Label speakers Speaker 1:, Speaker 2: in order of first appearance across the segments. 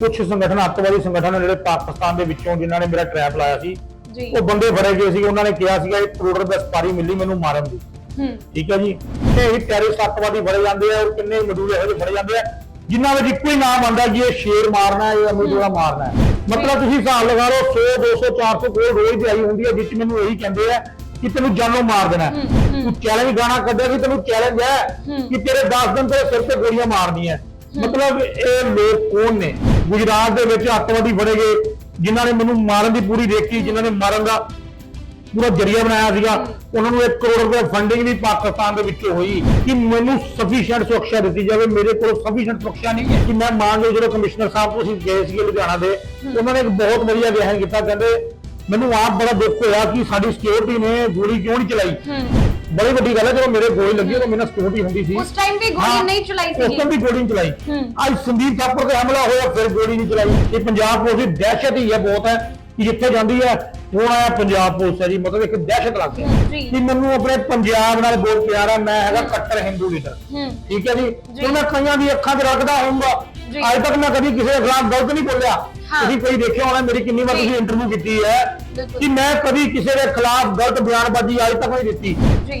Speaker 1: ਕੁਝ ਸੰਗਠਨ ਅੱਤਵਾਦੀ ਸੰਗਠਨ ਨੇ ਜਿਹੜੇ ਪਾਕਿਸਤਾਨ ਦੇ ਵਿੱਚੋਂ ਜਿਨ੍ਹਾਂ ਨੇ ਮੇਰਾ ਟ੍ਰੈਪ ਲਾਇਆ ਸੀ
Speaker 2: ਜੀ।
Speaker 1: ਉਹ ਬੰਦੇ ਫੜੇ ਗਏ ਸੀ ਉਹਨਾਂ ਨੇ ਕਿਹਾ ਸੀਗਾ 1 ਕਰੋੜ ਰੁਪਏ ਸਪਾਰੀ ਮਿਲੀ ਮੈਨੂੰ ਮਾਰਨ ਦੀ।
Speaker 2: ਹੂੰ।
Speaker 1: ਠੀਕ ਹੈ ਜੀ? ਤੇ ਇਹ ਟੈਰਰਿਸਟ ਅੱਤਵਾਦੀ ਫੜੇ ਜਾਂਦੇ ਆ ਔਰ ਕਿੰਨੇ ਮਜ਼ਦੂਰ ਇਹੋ ਜਿਹੇ ਫੜੇ ਜਾਂਦੇ ਆ ਜਿਨ੍ਹਾਂ ਵਿੱਚ ਇੱਕੋ ਹੀ ਨਾਮ ਆਉਂਦਾ ਕਿ ਇਹ ਸ਼ੇਰ ਮਾਰਨਾ ਹੈ ਜਾਂ ਮਜ਼ਦੂਰਾ ਮਾਰਨਾ ਹੈ। ਮਤਲਬ ਤੁਸੀਂ ਹਿਸਾਬ ਲਗਾ ਲਓ 100 200 400 ਕੋਲ ਰੋਜ਼ ਦੀ ਆਈ ਹੁੰਦੀ ਹੈ ਜਿਸ 'ਚ ਮੈਨੂੰ ਇਹੀ ਕਹਿੰਦੇ ਆ ਕਿ ਤੈਨੂੰ ਜਾਨੋਂ ਮਾਰ ਦੇਣਾ। ਤੂੰ ਚੈਲੰਜ ਗਾਣਾ ਕੱਢਿਆ ਕਿ ਤੈਨੂੰ ਚੈਲੰਜ ਹੈ ਕਿ ਤੇਰੇ 10 ਦਿਨ ਤੇਰੇ ਸਿਰ ਤੇ ਗੋਲੀਆਂ ਮਾਰਨੀਆਂ ਮਤਲਬ ਇਹ ਲੋਕ ਕੌਣ ਨੇ? ਗੁਜਰਾਤ ਦੇ ਵਿੱਚ ਅੱਤਵਾਦੀ ਫੜੇ ਗਏ ਜਿਨ੍ਹਾਂ ਨੇ ਮੈਨੂੰ ਮਾਰਨ ਦੀ ਪੂਰੀ ਰੇਕੀ ਜਿਨ੍ਹਾਂ ਨੇ ਮਾਰਨ ਦਾ ਪੂਰਾ ਜਰੀਆ ਬਣਾਇਆ ਸੀਗਾ। ਉਹਨਾਂ ਨੂੰ 1 ਕਰੋੜ ਰੁਪਏ ਫੰਡਿੰਗ ਵੀ ਪਾਕਿਸਤਾਨ ਦੇ ਵਿੱਚੋਂ ਹੋਈ ਕਿ ਮੈਨੂੰ ਸਫੀਸ਼ੀਐਂਟ ਸੁਰੱਖਿਆ ਦਿੱਤੀ ਜਾਵੇ। ਮੇਰੇ ਕੋਲ ਸਫੀਸ਼ੀਐਂਟ ਸੁਰੱਖਿਆ ਨਹੀਂ ਹੈ ਕਿ ਮੈਂ ਮੰਨ ਲਓ ਜਦੋਂ ਕਮਿਸ਼ਨਰ ਸਾਹਿਬ ਤੋਂ ਅਸੀਂ ਗਏ ਸੀਗੇ ਲੁਧਿਆਣਾ ਦੇ ਉਹਨਾਂ ਨੇ ਇੱਕ ਬਹੁਤ ਵਧੀਆ ਬਿਆਨ ਕੀਤਾ। ਕਹਿੰਦੇ ਮੈਨੂੰ ਆਪ ਬੜਾ ਦੁੱਖ ਹੋਇਆ ਕਿ ਸਾਡੀ ਸਿਕਿਉਰਿਟੀ ਨੇ ਗੋਲੀ ਕਿਉਂ ਨਹੀਂ ਚਲਾਈ? ਬੜੀ ਵੱਡੀ ਗੱਲ ਹੈ ਜਦੋਂ ਮੇਰੇ ਗੋਲੀ ਲੱਗੀ ਉਦੋਂ ਮੇਰੇ ਸਿਕਿਉਰਿਟੀ ਹੁੰਦੀ ਸੀ।
Speaker 2: ਉਸ time ਵੀ ਗੋਲੀ
Speaker 1: ਹਾਂ,
Speaker 2: ਨਹੀਂ ਚਲਾਈ
Speaker 1: ਉਸ
Speaker 2: ਸੀਗੀ।
Speaker 1: time ਵੀ ਗੋਲੀ ਨਹੀਂ ਚਲਾਈ।
Speaker 2: ਹੂੰ।
Speaker 1: ਅੱਜ ਸੰਦੀਪ ਥਾਪਰ ਤੇ ਹਮਲਾ ਹੋਇਆ ਫਿਰ ਗੋਲੀ ਨਹੀਂ ਚਲਾਈ। ਇਹ ਪੰਜਾਬ ਪੁਲਿਸ ਦੀ ਦਹਿਸ਼ਤ ਹੀ ਹੈ ਬਹੁਤ ਹੈ ਕਿ ਜਿੱਥੇ ਜਾਂਦੀ ਹੈ ਹੁਣ ਆਇਆ ਪੰਜਾਬ ਪੁਲਿਸ ਹੈ ਜੀ ਮਤਲਬ ਇੱਕ ਦਹਿਸ਼ਤ ਲੱਗ
Speaker 2: ਜੀ।
Speaker 1: ਗਈ ਕਿ ਮੈਨੂੰ ਆਪਣੇ ਪੰਜਾਬ ਨਾਲ ਬਹੁਤ ਪਿਆਰ ਹੈ ਮੈਂ ਹੈਗਾ ਕੱਟਰ ਹਿੰਦੂ ਲੀਡਰ
Speaker 2: ਹੂੰ।
Speaker 1: ਠੀਕ ਹੈ ਜੀ?
Speaker 2: ਜੀ।
Speaker 1: ਤੇ ਮੈਂ ਕਈਆਂ ਦੀ ਅੱਖਾਂ 'ਚ ਰੱਖਦਾ ਹੋਊਂਗਾ।
Speaker 2: ਜੀ।
Speaker 1: ਅੱਜ ਤੱਕ ਮੈਂ ਕਦੀ ਕਿਸੇ ਦੇ ਖਿਲਾਫ ਗਲਤ ਨਹੀਂ ਬੋਲਿਆ। ਤੁਸੀਂ ਕੋਈ ਦੇਖਿਆ ਹੋਣਾ ਮੇਰੀ ਕਿੰਨੀ ਵਾਰ ਤੁਸੀਂ ਇੰਟਰਵਿਊ ਕੀਤੀ ਹੈ ਕਿ ਮੈਂ ਕਦੀ ਕਿਸੇ ਦੇ ਖਿਲਾਫ ਗਲਤ ਬਿਆਨਬਾਜ਼ੀ ਅੱਜ ਤੱਕ ਨਹੀਂ ਦਿੱਤੀ।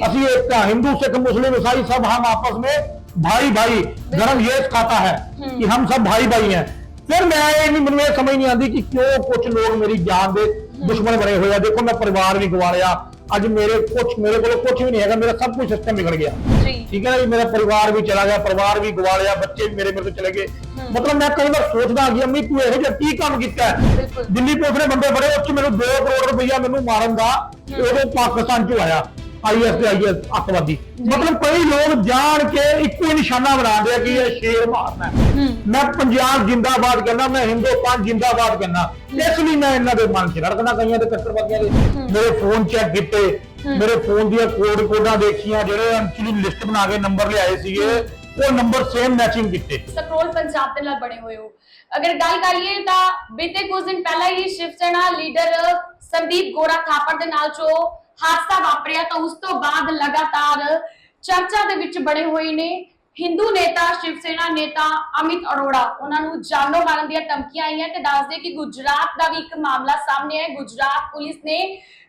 Speaker 1: ਅਸੀਂ ਇੱਕ ਹਿੰਦੂ ਸਿੱਖ ਮੁਸਲਿਮ ਈਸਾਈ ਸਭ ਹਮ ਆਪਸ ਵਿੱਚ ਭਾਈ ਭਾਈ ਧਰਮ ਇਹ ਖਾਤਾ ਹੈ ਕਿ ਹਮ ਸਭ ਭਾਈ ਭਾਈ ਹੈ। ਫਿਰ ਮੈਂ ਇਹ ਨਹੀਂ ਮੈਨੂੰ ਇਹ ਸਮਝ ਨਹੀਂ ਆਉਂਦੀ ਕਿ ਕਿਉਂ ਕੁਝ ਲੋਕ ਮੇਰੀ ਜਾਨ ਦੇ ਦੁਸ਼ਮਣ ਬਣੇ ਹੋਏ ਆ। ਦੇਖੋ ਮੈਂ ਪਰਿਵਾਰ ਵੀ ਗਵਾ ਲਿਆ ਅੱਜ ਮੇਰੇ ਕੁਝ ਮੇਰੇ ਕੋਲ ਕੁਝ ਵੀ ਨਹੀਂ ਹੈਗਾ ਮੇਰਾ ਸਭ ਕੁਝ ਸਿਸਟਮ ਵਿਗੜ ਗਿਆ।
Speaker 2: ਜੀ।
Speaker 1: ਠੀਕ ਹੈ ਨਾ ਜੀ ਮੇਰਾ ਪਰਿਵਾਰ ਵੀ ਚਲਾ ਗਿਆ ਪਰਿਵਾਰ ਵੀ ਗਵਾ ਲਿਆ ਬੱਚੇ ਵੀ ਮੇਰੇ ਮੇਰੇ ਤੋਂ ਚਲੇ ਗਏ। ਮਤਲਬ ਮੈਂ ਕਈ ਵਾਰ ਸੋਚਦਾ ਕਿ ਅੰਮੀ ਤੂੰ ਇਹੋ ਜਿਹਾ ਕੀ ਕੰਮ ਕੀਤਾ ਹੈ?
Speaker 2: ਬਿਲਕੁਲ।
Speaker 1: ਦਿੱਲੀ ਪੁਲਿਸ ਨੇ ਬੰਦੇ ਫੜੇ ਚ ਮੈਨੂੰ 2 ਕਰੋੜ ਰੁਪਈਆ ਮੈਨੂੰ ਮਾਰਨ ਦਾ ਉਦੋਂ ਪਾਕਿਸਤਾਨ ਚੋਂ ਆਇਆ। ਆਈਐਸ ਤੇ ਆਈਐਸ ਅੱਤਵਾਦੀ। ਮਤਲਬ ਕਈ ਲੋਕ ਜਾਣ ਕੇ ਇੱਕੋ ਹੀ ਨਿਸ਼ਾਨਾ ਬਣਾਉਂਦੇ ਆ ਕਿ ਇਹ ਸ਼ੇਰ ਮਾਰਨਾ। ਮੈਂ ਪੰਜਾਬ ਜਿੰਦਾਬਾਦ ਕਹਿੰਦਾ ਮੈਂ ਹਿੰਦੁਸਤਾਨ ਜਿੰਦਾਬਾਦ ਕਹਿੰਦਾ। ਇਸ ਲਈ ਮੈਂ ਇਹਨਾਂ ਦੇ ਮਨ 'ਚ ਰੜਕਣਾ ਕਈਆਂ ਦੇ ਕੱਟੜਵਾਦੀਆਂ ਦੇ ਮੇਰੇ ਫੋਨ ਚੈੱਕ ਕੀਤੇ। ਮੇਰੇ ਫੋਨ ਦੀਆਂ ਕੋਡ ਕੋਡਾਂ ਦੇਖੀਆਂ ਜਿਹੜੇ ਐਕਚੁਅਲੀ ਲਿਸਟ ਬਣਾ ਕੇ ਨੰਬਰ ਲਿਆਏ ਸੀਗੇ ਉਹ ਨੰਬਰ ਸੇਮ ਮੈਚਿੰਗ ਕੀਤੇ।
Speaker 3: ਸਕਰੋਲ ਪੰਜਾਬ ਦੇ ਨਾਲ ਬਣੇ ਹੋਏ ਹੋ। ਅਗਰ ਗੱਲ ਕਰੀਏ ਤਾਂ ਬੀਤੇ ਕੁਝ ਦਿਨ ਪਹਿਲਾਂ ਹੀ ਸ਼ਿਵ ਸੈਨਾ ਲੀਡਰ ਸੰਦੀਪ ਗੋਰਾ ਥਾਪੜ ਦੇ ਨਾਲ ਜੋ ਹਾਦਸਾ ਵਾਪਰਿਆ ਤਾਂ ਉਸ ਤੋਂ ਬਾਅਦ ਲਗਾਤਾਰ ਚਰਚਾ ਦੇ ਵਿੱਚ ਬਣੇ ਹੋਏ ਨੇ। ਹਿੰਦੂ ਨੇਤਾ ਸ਼ਿਵ ਸੈਨਾ ਨੇਤਾ ਅਮਿਤ ਅਰੋੜਾ, ਉਹਨਾਂ ਨੂੰ ਜਾਨੋਂ ਮਾਰਨ ਦੀਆਂ ਧਮਕੀਆਂ ਆਈਆਂ ਤੇ ਦੱਸਦੇ ਕਿ ਗੁਜਰਾਤ ਦਾ ਵੀ ਇੱਕ ਮਾਮਲਾ ਸਾਹਮਣੇ ਆਇਆ। ਗੁਜਰਾਤ ਪੁਲਿਸ ਨੇ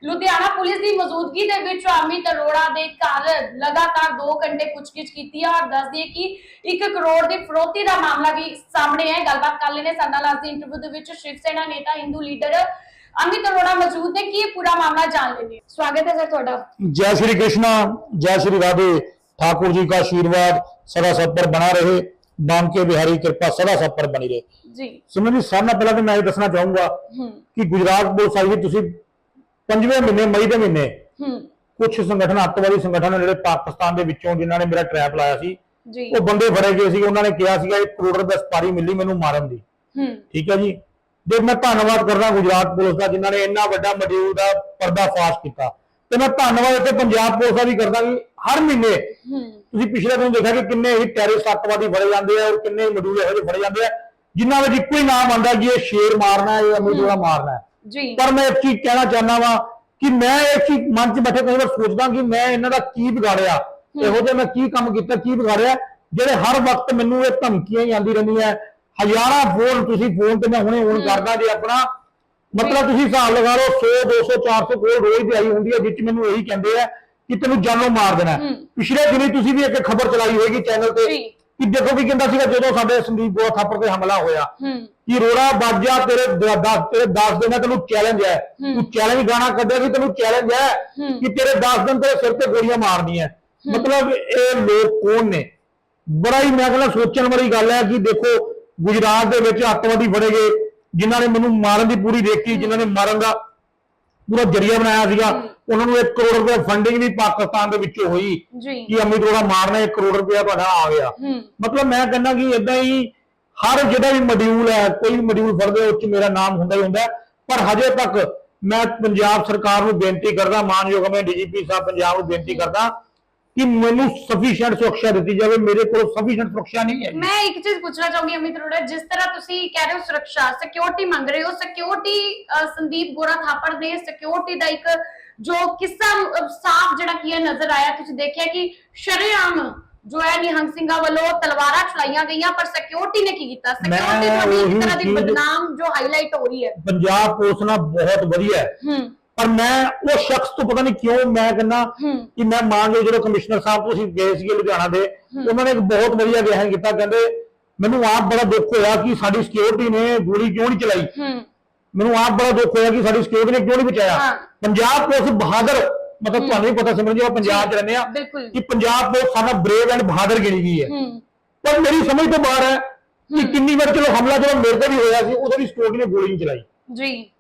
Speaker 3: ਲੁਧਿਆਣਾ ਪੁਲਿਸ ਦੀ ਮੌਜੂਦਗੀ ਦੇ ਵਿੱਚ ਅਮਿਤ ਅਰੋੜਾ ਦੇ ਘਰ ਲਗਾਤਾਰ 2 ਘੰਟੇ ਪੁੱਛਗਿੱਛ ਕੀਤੀ ਹੈ ਔਰ ਦੱਸਦੀ ਹੈ ਕਿ 1 ਕਰੋੜ ਦੀ ਫਰੋਤੀ ਦਾ ਮਾਮਲਾ ਵੀ ਸਾਹਮਣੇ ਹੈ ਗੱਲਬਾਤ ਕਰ ਲੈਣੇ ਸਾਡੇ ਨਾਲ ਅੱਜ ਦੀ ਇੰਟਰਵਿਊ ਦੇ ਵਿੱਚ ਸ਼ਿਵ ਸੈਨਾ ਨੇਤਾ ਹਿੰਦੂ ਲੀਡਰ ਅਮਿਤ ਅਰੋੜਾ ਮੌਜੂਦ ਨੇ ਕਿ ਇਹ ਪੂਰਾ ਮਾਮਲਾ ਜਾਣ ਲੈਣੇ ਸਵਾਗਤ ਹੈ ਸਰ ਤੁਹਾਡਾ
Speaker 1: जय श्री कृष्णा जय श्री राधे ठाकुर जी का आशीर्वाद सदा सब पर बना रहे बांके बिहारी कृपा सदा सब पर बनी रहे
Speaker 3: ਜੀ
Speaker 1: ਸਿਮਰਨ ਜੀ ਸਾਰਿਆਂ ਨਾਲ ਪਹਿਲਾਂ ਤਾਂ ਮੈਂ ਇਹ ਦੱਸਣਾ ਚਾਹੂੰਗਾ
Speaker 3: ਹੂੰ
Speaker 1: ਕਿ ਗੁਜਰਾਤ ਪੁਲਿਸ ਆਈ ਸੀ ਤੁਸੀਂ ਪੰਜਵੇਂ ਮਹੀਨੇ ਮਈ ਦੇ ਮਹੀਨੇ
Speaker 3: ਹੂੰ
Speaker 1: ਕੁਝ ਸੰਗਠਨ ਅੱਤਵਾਦੀ ਸੰਗਠਨ ਨੇ ਜਿਹੜੇ ਪਾਕਿਸਤਾਨ ਦੇ ਵਿੱਚੋਂ ਜਿਨ੍ਹਾਂ ਨੇ ਮੇਰਾ ਟ੍ਰੈਪ ਲਾਇਆ ਸੀ
Speaker 3: ਜੀ
Speaker 1: ਉਹ ਬੰਦੇ ਫੜੇ ਗਏ ਸੀ ਉਹਨਾਂ ਨੇ ਕਿਹਾ ਸੀਗਾ 1 ਕਰੋੜ ਰੁਪਏ ਸਪਾਰੀ ਮਿਲੀ ਮੈਨੂੰ ਮਾਰਨ ਦੀ
Speaker 3: ਹੂੰ
Speaker 1: ਠੀਕ ਹੈ ਜੀ ਤੇ ਮੈਂ ਧੰਨਵਾਦ ਕਰਦਾ ਗੁਜਰਾਤ ਪੁਲਿਸ ਦਾ ਜਿਨ੍ਹਾਂ ਨੇ ਇੰਨਾ ਵੱਡਾ ਮੋਡਿਊਲ ਦਾ ਪਰਦਾਫਾਸ਼ ਕੀਤਾ। ਤੇ ਮੈਂ ਧੰਨਵਾਦ ਇੱਥੇ ਪੰਜਾਬ ਪੁਲਿਸ ਦਾ ਵੀ ਕਰਦਾ ਕਿ ਹਰ ਮਹੀਨੇ
Speaker 3: ਹੂੰ।
Speaker 1: ਤੁਸੀਂ ਪਿਛਲੇ ਦਿਨ ਦੇਖਿਆ ਕਿ ਕਿੰਨੇ ਹੀ ਟੈਰਰਿਸਟ ਅੱਤਵਾਦੀ ਫੜੇ ਜਾਂਦੇ ਆ ਔਰ ਕਿੰਨੇ ਮੋਡਿਊਲ ਇਹੋ ਜਿਹੇ ਫੜੇ ਜਾਂਦੇ ਆ ਜਿਨ੍ਹਾਂ ਵਿੱਚ ਇੱਕੋ ਹੀ ਨਾਮ ਆਉਂਦਾ ਕਿ ਇਹ ਸ਼ੇਰ ਮਾਰਨਾ ਹੈ ਜਾਂ ਮੋਡਿਊਲਾ ਮਾਰਨਾ ਹੈ।
Speaker 3: ਜੀ।
Speaker 1: ਪਰ ਮੈਂ ਇੱਕ ਚੀਜ਼ ਕਹਿਣਾ ਚਾਹੁੰਦਾ ਵਾਂ ਕਿ ਮੈਂ ਇਹ ਚੀਜ਼ ਮਨ 'ਚ ਬੈਠੇ ਕਈ ਵਾਰ ਸੋਚਦਾ ਕਿ ਮੈਂ ਇਹਨਾਂ ਦਾ ਕੀ ਵਿਗਾੜਿਆ ਇਹੋ ਜਿਹਾ ਮੈਂ ਕੀ ਕੰਮ ਕੀਤਾ ਕੀ ਵਿਗਾੜਿਆ ਜਿਹੜੇ ਹਰ ਵਕਤ ਮੈਨੂੰ ਇਹ ਧਮਕੀਆਂ ਹੀ ਆਉਂਦੀ ਰਹਿੰਦੀਆਂ ਹਜ਼ਾਰਾਂ ਫੋਨ ਤੁਸੀਂ ਫੋਨ ਤੇ ਮੈਂ ਹੁਣੇ ਹੁਣ ਕਰਦਾ ਜੇ ਆਪਣਾ ਮਤਲਬ ਤੁਸੀਂ ਹਿਸਾਬ ਲਗਾ ਲਓ 100 200 400 ਕੋਲ ਰੋਜ਼ ਦੀ ਆਈ ਹੁੰਦੀ ਹੈ ਜਿਸ 'ਚ ਮੈਨੂੰ ਇਹੀ ਕਹਿੰਦੇ ਆ ਕਿ ਤੈਨੂੰ ਜਾਨੋਂ ਮਾਰ ਦੇਣਾ। ਪਿਛਲੇ ਦਿਨੀ ਤੁਸੀਂ ਵੀ ਇੱਕ ਖਬਰ ਚਲਾਈ ਹੋਏਗੀ ਚੈਨਲ ਤੇ। ਕਿ ਦੇਖੋ ਵੀ ਕਹਿੰਦਾ ਸੀਗਾ ਜਦੋਂ ਸਾਡੇ ਸੰਦੀਪ ਗੋਆ ਥਾਪਰ ਤੇ ਹਮਲਾ ਹੋਇਆ ਕਿ ਰੋੜਾ ਬਾਜਾ ਤੇਰੇ 10 ਤੇਰੇ 10 ਦਿਨ ਤੈਨੂੰ ਚੈਲੰਜ ਹੈ। ਤੂੰ ਚੈਲੰਜ ਗਾਣਾ ਕੱਢਿਆ ਕਿ ਤੈਨੂੰ ਚੈਲੰਜ ਹੈ ਕਿ ਤੇਰੇ 10 ਦਿਨ ਤੇਰੇ ਸਿਰ ਤੇ ਗੋਲੀਆਂ ਮਾਰਨੀਆਂ ਮਤਲਬ ਇਹ ਲੋਕ ਕੌਣ ਨੇ? ਬੜਾ ਹੀ ਮੈਂ ਕਹਿੰਦਾ ਸੋਚਣ ਵਾਲੀ ਗੱਲ ਹੈ ਕਿ ਦੇਖੋ ਗੁਜਰਾਤ ਦੇ ਵਿੱਚ ਅੱਤਵਾਦੀ ਫੜੇ ਗਏ ਜਿਨ੍ਹਾਂ ਨੇ ਮੈਨੂੰ ਮਾਰਨ ਦੀ ਪੂਰੀ ਰੇਕੀ ਜਿਨ੍ਹਾਂ ਨੇ ਮਾਰਨ ਦਾ ਪੂਰਾ ਜਰੀਆ ਬਣਾਇਆ ਸੀਗਾ। ਉਹਨਾਂ ਨੂੰ 1 ਕਰੋੜ ਰੁਪਏ ਫੰਡਿੰਗ ਵੀ ਪਾਕਿਸਤਾਨ ਦੇ ਵਿੱਚੋਂ ਹੋਈ ਕਿ ਅਮਿਤ ਅਰੋੜਾ ਮਾਰਨਾ 1 ਕਰੋੜ ਰੁਪਇਆ ਤੁਹਾਡਾ ਆ ਗਿਆ। ਮਤਲਬ ਮੈਂ ਕਹਿੰਦਾ ਕਿ ਇਦਾਂ ਹੀ ਹਰ ਜਿਹੜਾ ਵੀ ਮੋਡਿਊਲ ਹੈ ਕੋਈ ਵੀ ਮੋਡਿਊਲ ਫੜਦੇ ਉਹ 'ਚ ਮੇਰਾ ਨਾਮ ਹੁੰਦਾ ਹੀ ਹੁੰਦਾ। ਪਰ ਹਜੇ ਤੱਕ ਮੈਂ ਪੰਜਾਬ ਸਰਕਾਰ ਨੂੰ ਬੇਨਤੀ ਕਰਦਾ ਮਾਨਯੋਗ ਮੈਂ ਡੀਜੀਪੀ ਸਾਹਿਬ ਪੰਜਾਬ ਨੂੰ ਬੇਨਤੀ ਕਰਦਾ ਕਿ ਮੈਨੂੰ ਸਫੀਸ਼ੀਐਂਟ ਸੁਰੱਖਿਆ ਦਿੱਤੀ ਜਾਵੇ ਮੇਰੇ ਕੋਲ ਸਫੀਸ਼ੀਐਂਟ ਸੁਰੱਖਿਆ ਨਹੀਂ ਹੈ
Speaker 3: ਮੈਂ ਇੱਕ ਚੀਜ਼ ਪੁੱਛਣਾ ਚਾਹੂੰਗੀ ਅਮਿਤ ਅਰੋੜਾ ਜਿਸ ਤਰ੍ਹਾਂ ਤੁਸੀਂ ਕਹਿ ਰਹੇ ਹੋ ਸੁਰੱਖਿਆ ਸਿਕਿਉਰਿਟੀ ਮੰਗ ਰਹੇ ਹੋ ਸਿਕਿਉਰਿਟੀ ਸੰਦੀਪ ਗੋਰਾ ਥਾਪੜ ਦੇ ਸਿਕਿਉਰਿਟੀ ਦਾ ਇੱਕ ਜੋ ਕਿੱਸਾ ਸਾਫ਼ ਜਿਹੜਾ ਕੀ ਹੈ ਨਜ਼ਰ ਆਇਆ ਤੁਸੀਂ ਦੇਖਿਆ ਕਿ ਸ਼ਰੇਆਮ ਜੋ ਹੈ ਨਿਹੰਗ ਸਿੰਘਾਂ ਵੱਲੋਂ ਤਲਵਾਰਾਂ ਚਲਾਈਆਂ ਗਈਆਂ ਪਰ ਸਿਕਿਉਰਿਟੀ ਨੇ ਕੀ ਕੀਤਾ? ਸਿਕਿਉਰਿਟੀ ਤੁਹਾਡੀ ਇੱਕ ਤਰ੍ਹਾਂ ਦੀ ਬਦਨਾਮ ਜੋ ਹਾਈਲਾਈਟ ਹੋ ਰਹੀ ਹੈ।
Speaker 1: ਪੰਜਾਬ ਪੁਲਿਸ ਨਾਲ ਬਹੁਤ ਵਧੀਆ ਹੂੰ। ਪਰ ਮੈਂ ਉਹ ਸ਼ਖਸ ਤੋਂ ਪਤਾ ਨਹੀਂ ਕਿਉਂ ਮੈਂ ਕਹਿੰਦਾ ਕਿ ਮੈਂ ਮੰਨ ਲਓ ਜਦੋਂ ਕਮਿਸ਼ਨਰ ਸਾਹਿਬ ਤੋਂ ਅਸੀਂ ਗਏ ਸੀਗੇ ਲੁਧਿਆਣਾ ਦੇ ਉਹਨਾਂ ਨੇ ਇੱਕ ਬਹੁਤ ਵਧੀਆ ਬਿਆਨ ਕੀਤਾ ਕਹਿੰਦੇ ਮੈਨੂੰ ਆਪ ਬੜਾ ਦੁੱਖ ਹੋਇਆ ਕਿ ਸਾਡੀ ਸਿਕਿਉਰਿਟੀ ਨੇ ਗੋਲੀ ਕਿਉਂ ਨਹੀਂ ਚਲਾਈ। ਮੈਨੂੰ ਆਪ ਬੜਾ ਦੁੱਖ ਹੋਇਆ ਕਿ ਸਾਡੀ ਸਿਕਿਉਰਿਟੀ ਨੇ ਕਿਉਂ ਨਹੀਂ ਬਚਾਇਆ। ਪੰਜਾਬ ਪੁਲਿਸ ਬਹਾਦਰ ਮਤਲਬ ਤੁਹਾਨੂੰ ਵੀ ਪਤਾ ਸਿਮਰਨ ਜੀ ਪੰਜਾਬ 'ਚ ਰਹਿੰਦੇ ਆ ਕਿ ਪੰਜਾਬ ਪੁਲਿਸ ਸਾਡਾ ਬ੍ਰੇਵ ਐਂਡ ਬਹਾਦਰ ਗਿਣੀ ਗਈ ਹੈ।
Speaker 3: ਹੂੰ।
Speaker 1: ਪਰ ਮੇਰੀ ਸਮਝ ਤੋਂ ਬਾਹਰ ਹੈ ਕਿ ਕਿੰਨੀ ਵਾਰ ਚਲੋ ਹਮਲਾ ਜਦੋਂ ਮੇਰੇ ਤੇ ਵੀ ਹੋਇਆ ਸੀ ਉਦੋਂ ਵੀ ਸਿਕਿਉਰਿਟੀ ਨੇ ਗੋਲੀ ਨਹੀਂ ਚਲਾਈ।
Speaker 3: ਜੀ।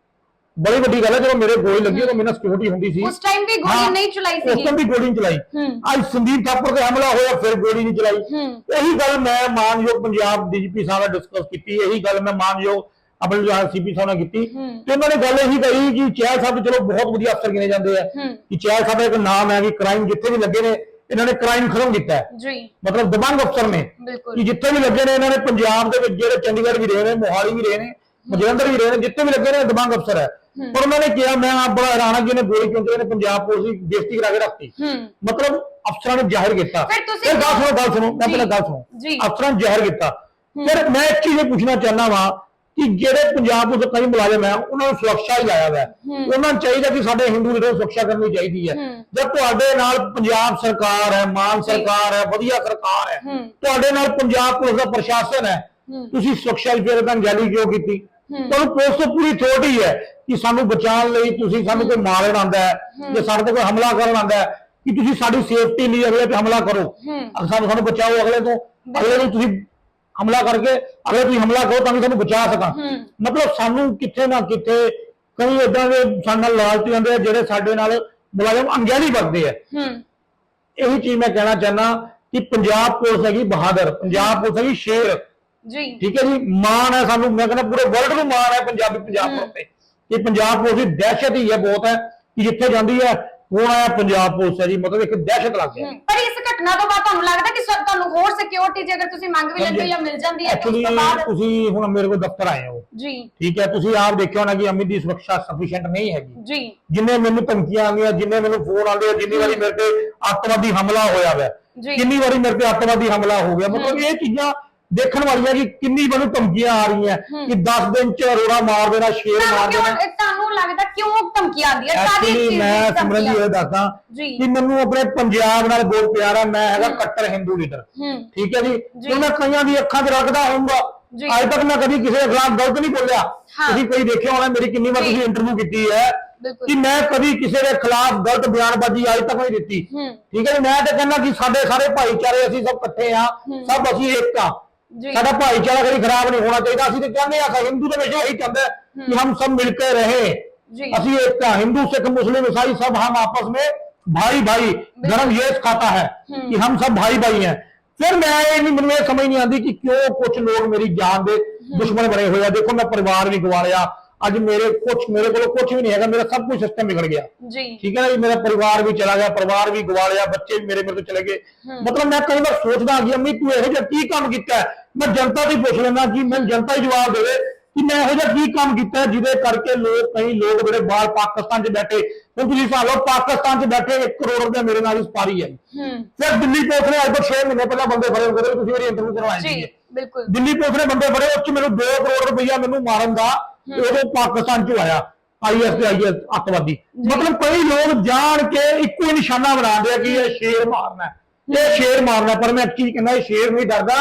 Speaker 1: ਬੜੀ ਵੱਡੀ ਗੱਲ ਹੈ ਜਦੋਂ ਮੇਰੇ ਗੋਲੀ ਲੱਗੀ ਉਦੋਂ ਮੇਰੇ ਨਾਲ ਸਿਕਿਉਰਿਟੀ ਹੁੰਦੀ ਸੀ।
Speaker 3: ਉਸ ਟਾਈਮ ਵੀ ਗੋਲੀ
Speaker 1: ਹਾਂ,
Speaker 3: ਨਹੀਂ ਚਲਾਈ
Speaker 1: ਉਸ
Speaker 3: ਸੀਗੀ।
Speaker 1: ਟਾਈਮ ਵੀ ਗੋਲੀ ਨਹੀਂ ਚਲਾਈ।
Speaker 3: ਹੂੰ।
Speaker 1: ਅੱਜ ਸੰਦੀਪ ਥਾਪਰ ਤੇ ਹਮਲਾ ਹੋਇਆ ਫਿਰ ਗੋਲੀ ਨਹੀਂ ਚਲਾਈ।
Speaker 3: ਹੂੰ।
Speaker 1: ਇਹੀ ਗੱਲ ਮੈਂ ਮਾਨਯੋਗ ਪੰਜਾਬ ਡੀਜੀਪੀ ਸਾਹਿਬ ਨਾਲ ਡਿਸਕਸ ਕੀਤੀ ਇਹੀ ਗੱਲ ਮੈਂ ਮਾਨਯੋਗ ਆਪਣੇ ਜਹਾਜ਼ ਸੀਪੀ ਸਾਹਿਬ ਨਾਲ ਕੀਤੀ।
Speaker 3: ਹੂੰ।
Speaker 1: ਤੇ ਉਹਨਾਂ ਨੇ ਗੱਲ ਇਹੀ ਕਹੀ ਕਿ ਚਹਿਲ ਸਾਹਿਬ ਚਲੋ ਬਹੁਤ ਵਧੀਆ ਅਫਸਰ ਗਿਣੇ ਜਾਂਦੇ ਆ।
Speaker 3: ਹੂੰ।
Speaker 1: ਕਿ ਚਹਿਲ ਸਾਹਿਬ ਦਾ ਇੱਕ ਨਾਮ ਹੈ ਕਿ ਕ੍ਰਾਈਮ ਜਿੱਥੇ ਵੀ ਲੱਗੇ ਨੇ ਇਹਨਾਂ ਨੇ ਕ੍ਰਾਈਮ ਖਤਮ ਕੀਤਾ ਹੈ।
Speaker 3: ਜੀ।
Speaker 1: ਮਤਲਬ ਦਬੰਗ ਅਫਸਰ ਨੇ।
Speaker 3: ਬਿਲਕੁਲ।
Speaker 1: ਕਿ ਜਿੱਥੇ ਵੀ ਲੱਗੇ ਨੇ ਇਹਨਾਂ ਨੇ ਪੰਜਾਬ ਦੇ ਵਿੱਚ ਜਿਹੜੇ ਚੰਡੀਗੜ੍ਹ ਵੀ ਰਹੇ ਨੇ ਮੋਹਾਲੀ ਵੀ ਰਹੇ ਨੇ ਜਲੰਧਰ ਵੀ ਰਹੇ ਨੇ ਜਿੱਥੇ ਵੀ ਲੱਗੇ ਨੇ ਦਬੰਗ ਅਫਸਰ ਹੈ। ਪਰ ਉਹਨਾਂ ਨੇ ਕਿਹਾ ਮੈਂ ਆਪ ਬੜਾ ਹੈਰਾਨ ਕਿ ਇਹਨੇ ਗੋਲੀ ਕਿਉਂ ਚਲਾਈ ਨੇ ਪੰਜਾਬ ਪੁਲਿਸ ਦੀ ਬੇਇੱਜ਼ਤੀ ਕਰਾ ਕੇ ਰੱਖਤੀ। ਮਤਲਬ ਅਫਸਰਾਂ ਨੇ ਜ਼ਾਹਿਰ ਕੀਤਾ।
Speaker 3: ਫਿਰ ਤੁਸੀਂ-
Speaker 1: ਗੱਲ ਸੁਣੋ ਗੱਲ ਸੁਣੋ ਮੈਂ
Speaker 3: ਜੀ,
Speaker 1: ਪਹਿਲਾਂ ਗੱਲ ਸੁਣੋ।
Speaker 3: ਜੀ।
Speaker 1: ਅਫਸਰਾਂ ਨੇ ਜ਼ਾਹਿਰ ਕੀਤਾ। ਫਿਰ ਮੈਂ ਇੱਕ ਚੀਜ਼ ਪੁੱਛਣਾ ਚਾਹੁੰਦਾ ਵਾਂ ਕਿ ਜਿਹੜੇ ਪੰਜਾਬ ਪੁਲਿਸ ਦੇ ਕਈ ਮੁਲਾਜ਼ਮ ਹੈ ਉਹਨਾਂ ਨੂੰ ਸੁਰੱਖਿਆ ਹੀ ਲਾਇਆ ਹੋਇਆ। ਉਹਨਾਂ ਨੂੰ ਚਾਹੀਦਾ ਕਿ ਸਾਡੇ ਹਿੰਦੂ ਲੀਡਰ ਨੂੰ ਸੁਰੱਖਿਆ ਕਰਨੀ ਚਾਹੀਦੀ ਹੈ। ਜਦ ਤੁਹਾਡੇ ਨਾਲ ਪੰਜਾਬ ਸਰਕਾਰ ਹੈ ਮਾਨ ਸਰਕਾਰ ਹੈ ਵਧੀਆ ਸਰਕਾਰ ਹੈ। ਤੁਹਾਡੇ ਨਾਲ ਪੰਜਾਬ ਪੁਲਿਸ ਦਾ ਪ੍ਰਸ਼ਾਸਨ ਹੈ। ਤੁਸੀਂ ਸੁਰੱਖਿਆ ਦੀ ਫਿਰ ਤਾਂ ਜਾਲੀ ਕਿਉਂ ਕੀਤੀ। ਤੁਹਾਨੂੰ ਪੁਲਿਸ ਤੋਂ ਪੂਰੀ ਥੋੜੀ ਹੈ ਕਿ ਸਾਨੂੰ ਬਚਾਉਣ ਲਈ ਤੁਸੀਂ ਸਾਨੂੰ ਕੋਈ ਮਾਰਨ ਆਉਂਦਾ ਹੈ ਜਾਂ ਸਾਡੇ ਤੇ ਕੋਈ ਹਮਲਾ ਕਰਨ ਆਉਂਦਾ ਹੈ ਕਿ ਤੁਸੀਂ ਸਾਡੀ ਸੇਫਟੀ ਲਈ ਅਗਲੇ ਤੇ ਹਮਲਾ ਕਰੋ। ਸਾਨੂੰ ਸਾਨੂੰ ਬਚਾਓ ਅਗਲੇ ਤੋਂ। ਅਗਲੇ ਨੂੰ ਤੁਸੀਂ ਹਮਲਾ ਕਰਕੇ ਅਗਲੇ ਤੁਸੀਂ ਹਮਲਾ ਕਰੋ ਤਾਂ ਕਿ ਸਾਨੂੰ ਬਚਾ ਸਕਾਂ। ਮਤਲਬ ਸਾਨੂੰ ਕਿੱਥੇ ਨਾ ਕਿੱਥੇ ਕਈ ਇਦਾਂ ਦੇ ਸਾਡੇ ਨਾਲ ਲਾਲਚ ਜਾਂਦੇ ਆ ਜਿਹੜੇ ਸਾਡੇ ਨਾਲ ਮੁਲਾਜ਼ਮ ਅੰਗਿਆਲੀ ਵਰਤਦੇ ਆ।
Speaker 3: ਹੂੰ।
Speaker 1: ਇਹੀ ਚੀਜ਼ ਮੈਂ ਕਹਿਣਾ ਚਾਹੁੰਦਾ ਕਿ ਪੰਜਾਬ ਪੁਲਿਸ ਹੈਗੀ ਬਹਾਦਰ ਪੰਜਾਬ ਪੁਲਿਸ ਹੈਗੀ ਸ਼ੇਰ।
Speaker 3: ਜੀ।
Speaker 1: ਠੀਕ ਹੈ ਜੀ? ਮਾਣ ਹੈ ਸਾਨੂੰ। ਮੈਂ ਕਹਿੰਦਾ ਪੂਰੇ ਵਰਲਡ ਨੂੰ ਮਾਣ ਹੈ ਪੰਜਾਬੀ ਪੰਜਾਬ ਪੁਲਿਸ ਤੇ। ਇਹ ਪੰਜਾਬ ਪੁਲਿਸ ਦੀ ਦਹਿਸ਼ਤ ਹੀ ਹੈ ਬਹੁਤ ਹੈ ਕਿ ਜਿੱਥੇ ਜਾਂਦੀ ਹੈ ਹੁਣ ਆਇਆ ਪੰਜਾਬ ਪੁਲਿਸ ਹੈ ਜੀ ਮਤਲਬ ਇੱਕ ਦਹਿਸ਼ਤ ਲੱਗ ਗਿਆ।
Speaker 3: ਪਰ ਇਸ ਘਟਨਾ ਤੋਂ ਬਾਅਦ ਤੁਹਾਨੂੰ ਲੱਗਦਾ ਕਿ ਸ- ਤੁਹਾਨੂੰ ਹੋਰ ਸਿਕਿਉਰਿਟੀ ਜੇ ਅਗਰ ਤੁਸੀਂ ਮੰਗ ਵੀ ਲੈਂਦੇ ਹੋ ਜਾਂ ਮਿਲ ਜਾਂਦੀ ਹੈ ਤਾਂ ਉਸ
Speaker 1: ਐਕਚੁਅਲੀ
Speaker 3: ਤੋਂ ਬਾਅਦ
Speaker 1: ਤੁਸੀਂ ਹੁਣ ਮੇਰੇ ਕੋਲ ਦਫ਼ਤਰ ਆਏ ਹੋ।
Speaker 3: ਜੀ।
Speaker 1: ਠੀਕ ਹੈ ਤੁਸੀਂ ਆਪ ਦੇਖਿਆ ਹੋਣਾ ਕਿ ਅਮਿਤ ਦੀ ਸੁਰੱਖਿਆ ਸਫੀਸ਼ੀਐਂਟ ਨਹੀਂ ਹੈਗੀ।
Speaker 3: ਜੀ।
Speaker 1: ਜਿੰਨੇ ਮੈਨੂੰ ਧਮਕੀਆਂ ਆਉਂਦੀਆਂ ਜਿੰਨੇ ਮੈਨੂੰ ਫੋਨ ਆਉਂਦੇ ਆ ਜਿੰਨੀ ਵਾਰੀ ਮੇਰੇ ਤੇ ਅੱਤਵਾਦੀ ਹਮਲਾ ਹੋਇਆ ਹੋਇਆ
Speaker 3: ਜੀ।
Speaker 1: ਕਿੰਨੀ ਵਾਰੀ ਮੇਰੇ ਤੇ ਅੱਤਵਾਦੀ ਹਮਲਾ ਹੋ ਗਿਆ ਮਤਲਬ ਇਹ ਚੀਜ਼ਾਂ ਦੇਖਣ ਵਾਲੀਆਂ ਕਿ ਕਿੰਨੀ ਮੈਨੂੰ ਧਮਕੀਆਂ ਆ ਰਹੀਆਂ। ਕਿ 10 ਦਿਨ ਚ ਅਰੋੜਾ ਮਾਰ ਦੇਣਾ ਸ਼ੇਰ ਮਾਰ ਦੇਣਾ।
Speaker 3: ਤੁਹਾਨੂੰ ਲੱਗਦਾ ਕਿਉਂ ਧਮਕੀ ਆਉਂਦੀ ਹੈ
Speaker 1: ਐਕਚੁਅਲੀ
Speaker 3: ਚੀਜ਼
Speaker 1: ਮੈਂ ਸਿਮਰਨ ਜੀ ਇਹ ਦੱਸਦਾ। ਕਿ ਮੈਨੂੰ ਆਪਣੇ ਪੰਜਾਬ ਨਾਲ ਬਹੁਤ ਪਿਆਰ ਹੈ ਮੈਂ ਹੈਗਾ ਕੱਟਰ ਹਿੰਦੂ ਲੀਡਰ
Speaker 3: ਹੂੰ।
Speaker 1: ਠੀਕ ਹੈ ਜੀ। ਤੇ ਮੈਂ ਕਈਆਂ ਦੀ ਅੱਖਾਂ 'ਚ ਰੱਖਦਾ ਹੋਊਂਗਾ। ਅੱਜ ਤੱਕ ਮੈਂ ਕਦੀ ਕਿਸੇ ਖਿਲਾਫ ਗਲਤ ਨਹੀਂ ਬੋਲਿਆ।
Speaker 3: ਹਾਂ।
Speaker 1: ਤੁਸੀਂ ਕੋਈ ਦੇਖਿਆ ਹੋਣਾ ਮੇਰੀ ਕਿੰਨੀ ਵਾਰ। ਤੁਸੀਂ ਇੰਟਰਵਿਊ ਕੀਤੀ ਹੈ। ਕਿ ਮੈਂ ਕਦੀ ਕਿਸੇ ਦੇ ਖਿਲਾਫ ਗਲਤ ਬਿਆਨਬਾਜ਼ੀ ਅੱਜ ਤੱਕ ਨਹੀਂ ਦਿੱਤੀ।
Speaker 3: ਹੂੰ।
Speaker 1: ਠੀਕ ਹੈ ਜੀ? ਮੈਂ ਤਾਂ ਕਹਿੰਦਾ ਕਿ ਸਾਡੇ ਸਾਰੇ ਭਾਈਚਾਰੇ ਅਸੀਂ ਸਭ ਇਕੱਠੇ ਆ ਸਭ ਅਸੀਂ ਇੱਕ ਆ
Speaker 3: ਜੀ।
Speaker 1: ਸਾਡਾ ਭਾਈਚਾਰਾ ਕਦੀ ਖਰਾਬ ਨਹੀਂ ਹੋਣਾ ਚਾਹੀਦਾ ਅਸੀਂ ਤਾਂ ਕਹਿੰਦੇ ਆ ਹਿੰਦੂ ਦੇ ਵਿੱਚ ਇਹੀ ਕਹਿੰਦਾ ਹੈ ਕਿ ਹਮ ਸਭ ਮਿਲ ਕੇ ਰਹੇ
Speaker 3: जी।
Speaker 1: ਅਸੀਂ एक का हिंदू सिख मुस्लिम ईसाई सब हम आपस में भाई भाई धर्म ये सिखाता है कि हम सब भाई भाई हैं फिर मैं ये नहीं ਮੈਨੂੰ ਇਹ ਸਮਝ ਨਹੀਂ ਆਉਂਦੀ ਕਿ ਕਿਉਂ ਕੁਝ ਲੋਕ ਮੇਰੀ ਜਾਨ ਦੇ ਦੁਸ਼ਮਣ ਬਣੇ ਹੋਏ ਆ ਦੇਖੋ ਮੈਂ ਪਰਿਵਾਰ ਵੀ ਗਵਾ ਲਿਆ ਅੱਜ ਮੇਰੇ ਕੁਝ ਮੇਰੇ ਕੋਲ ਕੁਝ ਵੀ ਨਹੀਂ ਹੈਗਾ ਮੇਰਾ ਸਭ ਕੁਝ ਸਿਸਟਮ ਵਿਗੜ ਗਿਆ।
Speaker 3: ਜੀ।
Speaker 1: ਠੀਕ ਹੈ ਨਾ ਜੀ ਮੇਰਾ ਪਰਿਵਾਰ ਵੀ ਚਲਾ ਗਿਆ ਪਰਿਵਾਰ ਵੀ ਗਵਾ ਲਿਆ ਬੱਚੇ ਵੀ ਮੇਰੇ ਮੇਰੇ ਤੋਂ ਚਲੇ ਗਏ। ਮਤਲਬ ਮੈਂ ਕਈ ਵਾਰ ਸੋਚਦਾ ਕਿ ਅੰਮੀ ਤੂੰ ਇਹੋ ਜਿਹਾ ਕੀ ਕੰਮ ਕੀਤਾ? ਮੈਂ ਜਨਤਾ ਤੋਂ ਪੁੱਛ ਲੈਂਦਾ ਕਿ ਮੈਂ ਜਨਤਾ ਹੀ ਜਵਾਬ ਦੇਵੇ ਕਿ ਮੈਂ ਇਹੋ ਜਿਹਾ ਕੀ ਕੰਮ ਕੀਤਾ ਜਿਹਦੇ ਕਰਕੇ ਲੋਕ ਕਈ ਲੋਕ ਜਿਹੜੇ ਬਾਹਰ ਪਾਕਿਸਤਾਨ 'ਚ ਬੈਠੇ ਹੁਣ ਤੁਸੀਂ ਹਿਸਾਬ ਲਓ ਪਾਕਿਸਤਾਨ 'ਚ ਬੈਠੇ 1 ਕਰੋੜ ਰੁਪਏ ਮੇਰੇ ਨਾਲ ਹੀ। ਸਪਾਰੀ ਹੈ। ਫਿਰ ਦਿੱਲੀ ਪੁਲਿਸ ਨੇ ਅੱਜ ਤੋਂ 6 ਮਹੀਨੇ ਪਹਿਲਾਂ ਬੰਦੇ ਫੜੇ ਹੁੰਦੇ ਤੁਸੀਂ ਮੇਰੀ ਇੰਟਰਵਿਊ ਕਰਵਾਈ ਸੀ
Speaker 3: ਬਿਲਕੁਲ।
Speaker 1: ਦਿੱਲੀ ਪੁਲਿਸ ਨੇ ਬੰਦੇ ਫੜੇ ਉਸ 'ਚ ਮੈਨੂੰ 2 ਕਰੋੜ ਰੁਪਈਆ ਮੈਨੂੰ ਮਾਰਨ ਦਾ ਉਦੋਂ ਪਾਕਿਸਤਾਨ 'ਚ ਆਇਆ ਆਈਐਸ ਤੇ ਆਈਐਸ ਅੱਤਵਾਦੀ ਮਤਲਬ ਕਈ ਲੋਕ ਜਾਣ ਕੇ ਇੱਕੋ ਹੀ ਨਿਸ਼ਾਨਾ ਬਣਾਉਂਦੇ ਆ ਕਿ ਇਹ ਸ਼ੇਰ ਮਾਰਨਾ। ਇਹ ਸ਼ੇਰ ਮਾਰਨਾ ਪਰ ਮੈਂ ਇੱਕ ਚੀਜ਼ ਕਹਿੰਦਾ ਇਹ ਸ਼ੇਰ ਨਹੀਂ ਡਰਦਾ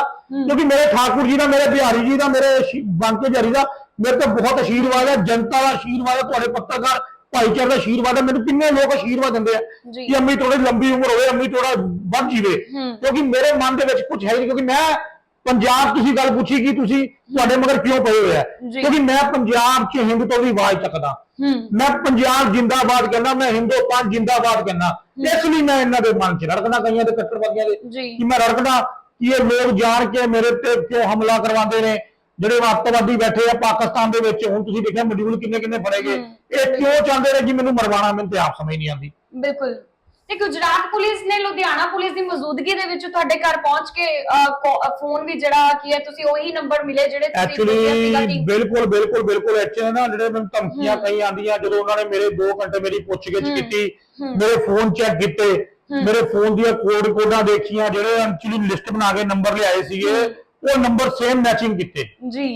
Speaker 1: ਕਿਉਂਕਿ ਮੇਰੇ ਠਾਕੁਰ ਜੀ ਦਾ ਮੇਰੇ ਬਿਹਾਰੀ ਜੀ ਦਾ ਮੇਰੇ ਬੰਕੇ ਬਿਹਾਰੀ ਦਾ ਮੇਰੇ ਤੋਂ ਬਹੁਤ ਆਸ਼ੀਰਵਾਦ ਹੈ ਜਨਤਾ ਦਾ ਆਸ਼ੀਰਵਾਦ ਹੈ ਤੁਹਾਡੇ ਪੱਤਰਕਾਰ ਭਾਈਚਾਰੇ ਦਾ ਆਸ਼ੀਰਵਾਦ ਹੈ ਮੈਨੂੰ ਕਿੰਨੇ ਲੋਕ ਆਸ਼ੀਰਵਾਦ ਦਿੰਦੇ ਆ। ਕਿ ਅੰਮੀ ਥੋੜੀ ਲੰਬੀ ਉਮਰ ਹੋਵੇ ਅੰਮੀ ਥੋੜਾ ਵੱਧ ਜੀਵੇ। ਕਿਉਂਕਿ ਮੇਰੇ ਮਨ ਦੇ ਵਿੱਚ ਕੁਝ ਹੈ ਨਹੀਂ ਕਿਉਂਕਿ ਮੈਂ ਪੰਜਾਬ ਤੁਸੀਂ ਗੱਲ ਪੁੱਛੀ ਕਿ ਤੁਸੀਂ ਤੁਹਾਡੇ ਮਗਰ ਕਿਉਂ ਪਏ ਹੋਏ ਆ?
Speaker 3: ਜੀ।
Speaker 1: ਕਿਉਂਕਿ ਮੈਂ ਪੰਜਾਬ 'ਚ ਹਿੰਦੂ ਤੋਂ ਵੀ ਆਵਾਜ਼ ਚੱਕਦਾ। ਮੈਂ ਪੰਜਾਬ ਜਿੰਦਾਬਾਦ ਕਹਿੰਦਾ ਮੈਂ ਹਿੰਦੁਸਤਾਨ ਜਿੰਦਾਬਾਦ ਕਹਿੰਦਾ। ਇਸ ਲਈ ਮੈਂ ਇਹਨਾਂ ਦੇ ਮਨ 'ਚ ਰੜਕਦਾ ਕਈਆਂ ਦੇ ਕੱਟੜਵਾਦੀਆਂ ਦੇ। ਕਿ ਮੈਂ ਰੜਕਦਾ ਕਿ ਇਹ ਲੋਕ ਜਾਣ ਕੇ ਮੇਰੇ ਤੇ ਕਿਉਂ ਹਮਲਾ ਕਰਵਾਉਂਦੇ ਨੇ? ਜਿਹੜੇ ਅੱਤਵਾਦੀ ਬੈਠੇ ਆ ਪਾਕਿਸਤਾਨ ਦੇ ਵਿੱਚ ਹੁਣ ਤੁਸੀਂ ਦੇਖਿਆ ਮੋਡਿਊਲ ਕਿੰਨੇ ਕਿੰਨੇ ਫੜੇ ਗਏ। ਇਹ ਕਿਉਂ ਚਾਹੁੰਦੇ ਨੇ ਕਿ ਮੈਨੂੰ ਮਰਵਾਣਾ ਮੈਨੂੰ ਤੇ ਆਪ ਸਮਝ ਨਹੀਂ ਆਉਂਦੀ।
Speaker 3: ਬਿਲਕੁਲ। ਤੇ ਗੁਜਰਾਤ ਪੁਲਿਸ ਨੇ ਲੁਧਿਆਣਾ ਪੁਲਿਸ ਦੀ ਮੌਜੂਦਗੀ ਦੇ ਵਿੱਚ ਤੁਹਾਡੇ ਘਰ ਪਹੁੰਚ ਕੇ ਫੋਨ ਵੀ ਜਿਹੜਾ ਕੀ ਹੈ ਤੁਸੀਂ ਉਹੀ ਨੰਬਰ ਮਿਲੇ ਜਿਹੜੇ ਤੁਸੀਂ
Speaker 1: ਐਕਚੁਅਲੀ ਬਿਲਕੁਲ ਬਿਲਕੁਲ ਬਿਲਕੁਲ ਐਕਚੁਅਲੀ ਨਾ ਜਿਹੜੇ ਮੈਨੂੰ ਧਮਕੀਆਂ ਕਈ ਆਂਦੀਆਂ ਜਦੋਂ ਉਹਨਾਂ ਨੇ ਮੇਰੇ 2 ਘੰਟੇ ਮੇਰੀ ਪੁੱਛਗਿੱਛ ਕੀਤੀ ਮੇਰੇ ਫੋਨ ਚੈੱਕ ਕੀਤੇ। ਮੇਰੇ ਫੋਨ ਦੀਆਂ ਕੋਡ ਕੋਡਾਂ ਦੇਖੀਆਂ ਜਿਹੜੇ ਐਕਚੁਅਲੀ ਲਿਸਟ ਬਣਾ ਕੇ ਨੰਬਰ ਲਿਆਏ ਸੀਗੇ ਉਹ ਨੰਬਰ ਸੇਮ ਮੈਚਿੰਗ ਕੀਤੇ।
Speaker 3: ਜੀ।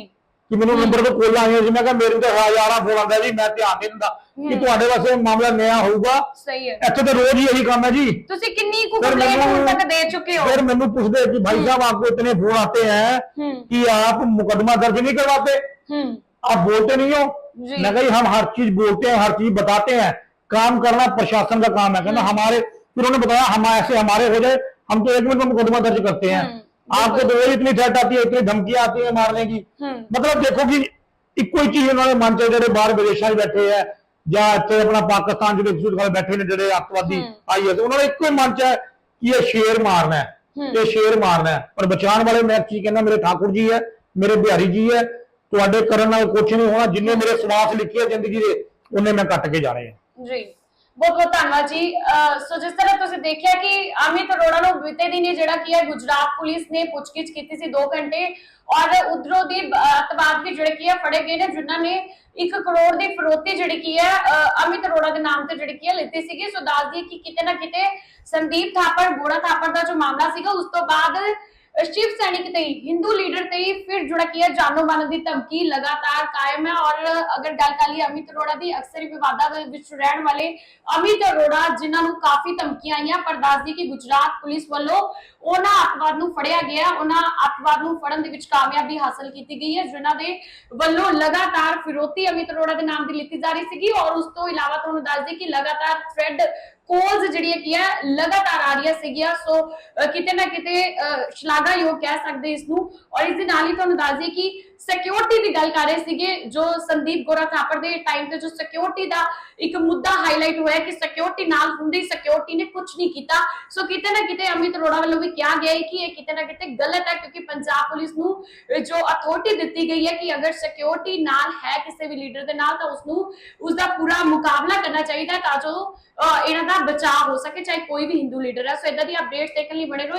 Speaker 1: ਕਿ ਮੈਨੂੰ ਨੰਬਰ ਤੇ ਕੋਲ ਆਈਆਂ ਸੀ ਮੈਂ ਕਿਹਾ ਮੇਰੇ ਤੇ ਹਜ਼ਾਰਾਂ ਫੋਨ ਆਉਂਦਾ ਜੀ ਮੈਂ ਧਿਆਨ ਨਹੀਂ ਦਿੰਦਾ ਕਿ ਤੁਹਾਡੇ ਵਾਸਤੇ ਮਾਮਲਾ ਨਿਆ ਹੋਊਗਾ
Speaker 3: ਸਹੀ ਹੈ
Speaker 1: ਇੱਥੇ ਤੇ ਰੋਜ਼ ਹੀ ਇਹੀ ਕੰਮ ਹੈ जी
Speaker 3: ਤੁਸੀਂ ਕਿੰਨੀ ਕੁ
Speaker 1: फिर
Speaker 3: ਕੰਪਲੇਂਟ ਹੁਣ
Speaker 1: मैंने-
Speaker 3: ਤੱਕ ਦੇ ਚੁੱਕੇ ਹੋ
Speaker 1: फिर मैंने पूछते कि भाई साहब आपको इतने फोन आते हैं
Speaker 3: हम्म।
Speaker 1: कि आप मुकदमा दर्ज नहीं करवाते
Speaker 3: ਹੂੰ
Speaker 1: आप बोलते नहीं हो
Speaker 3: जी।
Speaker 1: मैं कही हम हर चीज बोलते हैं हर चीज बताते हैं काम करना प्रशासन का काम है कहना हमारे फिर उन्होंने बताया हम ऐसे हमारे हो जाए हम तो एक मिनट में मुकदमा दर्ज करते हैं
Speaker 3: हम्म,
Speaker 1: आपको तो वही इतनी थ्रेट आती है इतनी धमकियां आती है मारने की
Speaker 3: ਹੂੰ
Speaker 1: ਮਤਲਬ ਦੇਖੋ ਕਿ ਇੱਕੋ ਹੀ ਚੀਜ਼ ਉਹਨਾਂ ਦੇ ਮਨ ਚ ਹੈ, ਜਿਹੜੇ ਬਾਹਰ ਵਿਦੇਸ਼ਾਂ 'ਚ ਬੈਠੇ ਆ ਜਾਂ ਇੱਥੇ ਆਪਣਾ ਪਾਕਿਸਤਾਨ ਜਿਹੜੇ ਸੁਰਖਾਲ ਬੈਠੇ ਨੇ ਜਿਹੜੇ ਅੱਤਵਾਦੀ
Speaker 3: ਹੂੰ।
Speaker 1: ਆਈ ਹੈ ਉਹਨਾਂ ਦਾ ਇੱਕੋ ਹੀ ਮਨ ਚ ਹੈ ਕਿ ਇਹ ਸ਼ੇਰ ਮਾਰਨਾ ਹੈ
Speaker 3: ਹੂੰ।
Speaker 1: ਇਹ ਸ਼ੇਰ ਮਾਰਨਾ ਹੈ ਪਰ ਬਚਾਉਣ ਵਾਲੇ ਮੈਂ ਕੀ ਕਹਿੰਦਾ ਮੇਰੇ ਠਾਕੁਰ ਜੀ ਹੈ ਮੇਰੇ ਬਿਹਾਰੀ ਜੀ ਹੈ ਤੁਹਾਡੇ ਕਰਨ ਨਾਲ ਕੁਝ ਨਹੀਂ ਹੋਣਾ ਜਿੰਨੇ ਮੇਰੇ ਸਵਾਸ ਲਿਖੇ ਆ ਜ਼ਿੰਦਗੀ ਦੇ ਉਹਨੇ ਮੈਂ ਕੱਟ ਕੇ ਜਾਣੇ ਆ
Speaker 3: ਜੀ ਬਹੁਤ ਬਹੁਤ ਧੰਨਵਾਦ ਜੀ। ਸੋ ਜਿਸ ਤਰ੍ਹਾਂ ਤੁਸੀਂ ਦੇਖਿਆ ਕਿ ਅਮਿਤ ਅਰੋੜਾ ਨੂੰ ਬੀਤੇ ਦਿਨੀ ਜਿਹੜਾ ਕੀ ਹੈ, ਗੁਜਰਾਤ ਪੁਲਿਸ ਨੇ ਪੁੱਛਗਿੱਛ ਕੀਤੀ ਸੀ 2 ਘੰਟੇ ਔਰ ਉਧਰੋਂ ਦੀ ਬ- ਅੱਤਵਾਦੀ ਜਿਹੜੇ ਕੀ ਹੈ, ਫੜੇ ਗਏ ਨੇ, ਜਿਨ੍ਹਾਂ ਨੇ 1 ਕਰੋੜ ਦੀ ਫਰੋਤੀ ਜਿਹੜੀ ਕੀ ਹੈ ਅਮਿਤ ਅਰੋੜਾ ਦੇ ਨਾਮ ਤੇ ਜਿਹੜੀ ਕੀ ਹੈ, ਲਿੱਤੀ ਸੀਗੀ। ਸੋ ਦੱਸ ਦਈਏ ਕਿ ਕਿਤੇ ਨਾ ਕਿਤੇ ਸੰਦੀਪ ਥਾਪੜ, ਗੋੜਾ ਥਾਪੜ ਦਾ ਜੋ ਮਾਮਲਾ ਸੀਗਾ, ਉਸ ਤੋਂ ਬਾਅਦ ਸ਼ਿਵ ਸੈਨਿਕ ਤੇ ਹੀ ਹਿੰਦੂ ਲੀਡਰ ਤੇ ਹੀ ਫਿਰ ਜੁੜਾ ਕੀ ਹੈ ਜਾਨੋਂ ਮਾਰਨ ਦੀ ਧਮਕੀ ਲਗਾਤਾਰ ਕਾਇਮ ਹੈ ਔਰ ਅਗਰ ਗੱਲ ਕਰ ਲਈ ਅਮਿਤ ਅਰੋੜਾ ਦੀ ਅਕਸਰ ਹੀ ਵਿਵਾਦਾਂ ਦੇ ਵਿੱਚ ਰਹਿਣ ਵਾਲੇ ਅਮਿਤ ਅਰੋੜਾ ਜਿਨ੍ਹਾਂ ਨੂੰ ਕਾਫੀ ਧਮਕੀਆਂ ਆਈਆਂ ਪਰ ਦੱਸਦੀ ਕਿ ਗੁਜਰਾਤ ਪੁਲਿਸ ਵੱਲੋਂ ਉਹਨਾਂ ਅੱਤਵਾਦ ਨੂੰ ਫੜਿਆ ਗਿਆ ਉਹਨਾਂ ਅੱਤਵਾਦ ਨੂੰ ਫੜਨ ਦੇ ਵਿੱਚ ਕਾਮਯਾਬੀ ਹਾਸਲ ਕੀਤੀ ਗਈ ਹੈ ਜਿਨ੍ਹਾਂ ਦੇ ਵੱਲੋਂ ਲਗਾਤਾਰ ਫਿਰੋਤੀ ਅਮਿਤ ਅਰੋੜਾ ਦੇ ਨਾਮ ਦੀ ਲਿੱਤੀ ਜਾ ਰਹੀ ਸੀਗੀ ਔਰ ਉਸ ਤੋਂ ਇਲਾਵਾ ਤੁਹਾਨੂੰ ਦੱਸਦੀ ਕਿ ਲਗਾਤਾਰ ਥ੍ਰੈਡ ਕੋਲਸ ਜਿਹੜੀਆਂ ਕੀ ਹੈ ਲਗਾਤਾਰ ਆ ਰਹੀਆਂ ਸੀਗੀਆਂ ਸੋ ਕਿਤੇ ਨਾ ਕਿਤੇ ਅਹ ਸ਼ਲਾਘਾਯੋਗ ਕਹਿ ਸਕਦੇ ਇਸ ਨੂੰ। ਔਰ ਇਸ ਦੇ ਨਾਲ ਹੀ ਤੁਹਾਨੂੰ ਦੱਸ ਦਈਏ ਕਿ ਸਿਕਿਉਰਿਟੀ ਦੀ ਗੱਲ ਕਰ ਰਹੇ ਸੀਗੇ, ਜੋ ਸੰਦੀਪ ਗੋਰਾ ਥਾਪੜ ਦੇ ਟਾਈਮ ਤੇ ਜੋ ਸਿਕਿਉਰਿਟੀ ਦਾ ਇੱਕ ਮੁੱਦਾ ਹਾਈਲਾਈਟ ਹੋਇਆ ਕਿ ਸਿਕਿਉਰਿਟੀ ਨਾਲ ਹੁੰਦੀ ਸਿਕਿਉਰਿਟੀ ਨੇ ਕੁਝ ਨਹੀਂ ਕੀਤਾ। ਸੋ ਕਿਤੇ ਨਾ ਕਿਤੇ ਅਮਿਤ ਅਰੋੜਾ ਵੱਲੋਂ ਵੀ ਕਿਹਾ ਗਿਆ ਹੈ ਕਿ ਇਹ ਕਿਤੇ ਨਾ ਕਿਤੇ ਗਲਤ ਹੈ ਕਿਉਂਕਿ ਪੰਜਾਬ ਪੁਲਿਸ ਨੂੰ ਜੋ ਅਥਾਰਟੀ ਦਿੱਤੀ ਗਈ ਹੈ ਕਿ ਅਗਰ ਸਿਕਿਉਰਿਟੀ ਨਾਲ ਹੈ ਕਿਸੇ ਵੀ ਲੀਡਰ ਦੇ ਨਾਲ ਤਾਂ ਉਸ ਨੂੰ ਉਸ ਦਾ ਪੂਰਾ ਮੁਕਾਬਲਾ ਕਰਨਾ ਚਾਹੀਦਾ ਤਾਂ ਜੋ ਇਹਨਾਂ ਦਾ ਬਚਾਅ ਹੋ ਸਕੇ, ਚਾਹੇ ਕੋਈ ਵੀ ਹਿੰਦੂ ਲੀਡਰ ਹੈ। ਸੋ ਇਦਾਂ ਦੀ ਅਪਡੇਟਸ ਦੇਖਣ ਲਈ ਬਣੇ ਰਹੋ।